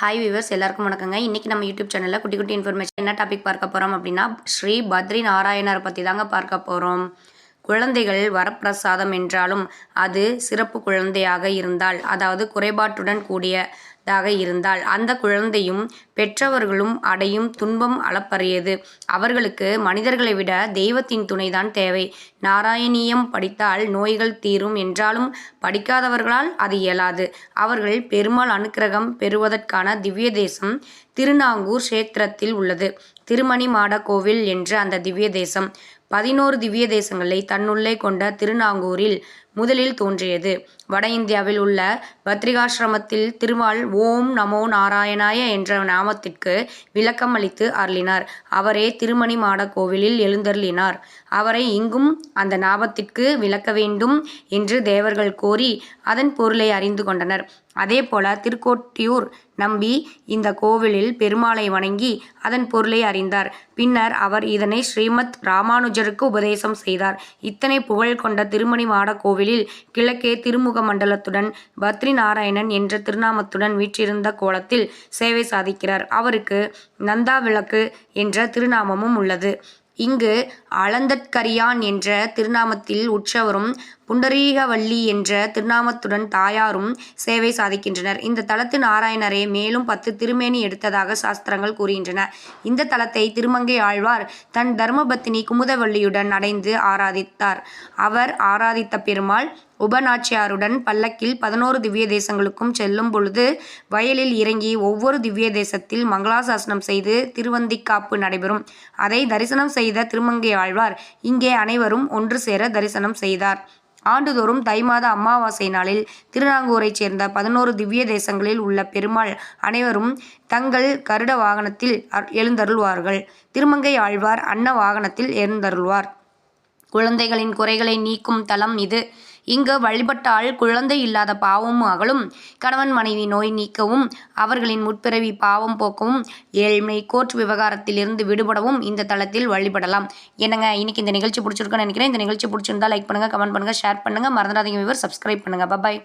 Hi viewers எல்லாருக்கும் வணக்கங்க. இன்றைக்கி நம்ம யூடியூப் சேனலில் குட்டி குட்டி இன்ஃபர்மேஷன் என்ன டாபிக் பார்க்க போகிறோம் அப்படின்னா ஸ்ரீ பத்ரி நாராயணரை பற்றி தாங்க பார்க்க போகிறோம் குழந்தைகள் வரப்பிரசாதம் என்றாலும் அது சிறப்பு குழந்தையாக இருந்தால் அதாவது குறைபாட்டுடன் கூடியதாக இருந்தால் அந்த குழந்தையும் பெற்றவர்களும் அடையும் துன்பம் அளப்பரியது அவர்களுக்கு மனிதர்களை விட தெய்வத்தின் துணைதான் தேவை. நாராயணியம் படித்தால் நோய்கள் தீரும் என்றாலும் படிக்காதவர்களால் அது இயலாது. அவர்கள் பெருமாள் அனுக்கிரகம் பெறுவதற்கான திவ்ய தேசம் திருநாங்கூர் கஷேத்திரத்தில் உள்ளது. திருமணி மாட கோவில் என்ற அந்த திவ்ய தேசம் பதினோரு திவ்ய தேசங்களை தன்னுள்ளே கொண்ட திருநாங்கூரில் முதலில் தோன்றியது. வட இந்தியாவில் உள்ள பத்ரிகாசிரமத்தில் திருமால் ஓம் நமோ நாராயணாய என்ற நாமத்திற்கு விளக்கம் அளித்து அருளினார். அவரே திருமணி மாட கோவிலில் எழுந்தருளினார். அவரை இங்கும் அந்த நாமத்திற்கு விளக்க வேண்டும் என்று தேவர்கள் கோரி அதன் பொருளை அறிந்து கொண்டனர். அதே போல திருக்கோட்டியூர் நம்பி இந்த கோவிலில் பெருமாளை வணங்கி அதன் பொருளை அறிந்தார். பின்னர் அவர் இதனை ஸ்ரீமத் ராமானுஜருக்கு உபதேசம் செய்தார். இத்தனை புகழ் கொண்ட திருமணி மாட கோவிலில் கிழக்கே திருமுக மண்டலத்துடன் பத்ரி நாராயணன் என்ற திருநாமத்துடன் வீற்றிருந்த கோலத்தில் சேவை சாதிக்கிறார். அவருக்கு நந்தா விளக்கு என்ற திருநாமமும் உள்ளது. இங்கு அளந்தற்கரியான் என்ற திருநாமத்தில் உற்சவரும் புண்டரீகவல்லி என்ற திருநாமத்துடன் தாயாரும் சேவை சாதிக்கின்றனர். இந்த தலத்து நாராயணரே மேலும் பத்து திருமேனி எடுத்ததாக சாஸ்திரங்கள் கூறுகின்றன. இந்த தலத்தை திருமங்கை ஆழ்வார் தன் தர்மபத்தினி குமுதவள்ளியுடன் அடைந்து ஆராதித்தார். அவர் ஆராதித்த பெருமாள் உபநாச்சியாருடன் பல்லக்கில் பதினோரு திவ்ய தேசங்களுக்கும் செல்லும் பொழுது வயலில் இறங்கி ஒவ்வொரு திவ்ய தேசத்தில் மங்களாசாசனம் செய்து திருவந்திக்காப்பு நடைபெறும். அதை தரிசனம் செய்த திருமங்கை ஆழ்வார் இங்கே அனைவரும் ஒன்று சேர தரிசனம் செய்தார். ஆண்டுதோறும் தை மாத அமாவாசை நாளில் திருநாங்கூரைச் சேர்ந்த பதினோரு திவ்ய தேசங்களில் உள்ள பெருமாள் அனைவரும் தங்கள் கருட வாகனத்தில் எழுந்தருள்வார்கள். திருமங்கை ஆழ்வார் அன்ன வாகனத்தில் எழுந்தருள்வார். குழந்தைகளின் குறைகளை நீக்கும் தலம் இது. இங்கு வழிபட்டால் குழந்தை இல்லாத பாவமும் அகலும். கணவன் மனைவி நோய் நீக்கவும் அவர்களின் முற்பிறவி பாவம் போக்கவும் ஏழ்மை கோர்ட் விவகாரத்தில் இருந்து விடுபடவும் இந்த தளத்தில் வழிபடலாம். என்னங்க இன்னைக்கு இந்த நிகழ்ச்சி பிடிச்சிருக்குன்னு நினைக்கிறேன். இந்த நிகழ்ச்சி பிடிச்சிருந்தா லைக் பண்ணுங்க கமெண்ட் பண்ணுங்க ஷேர் பண்ணுங்க. மறந்துடாதீங்க விவர் சப்ஸ்கிரைப் பண்ணுங்க. பபாய்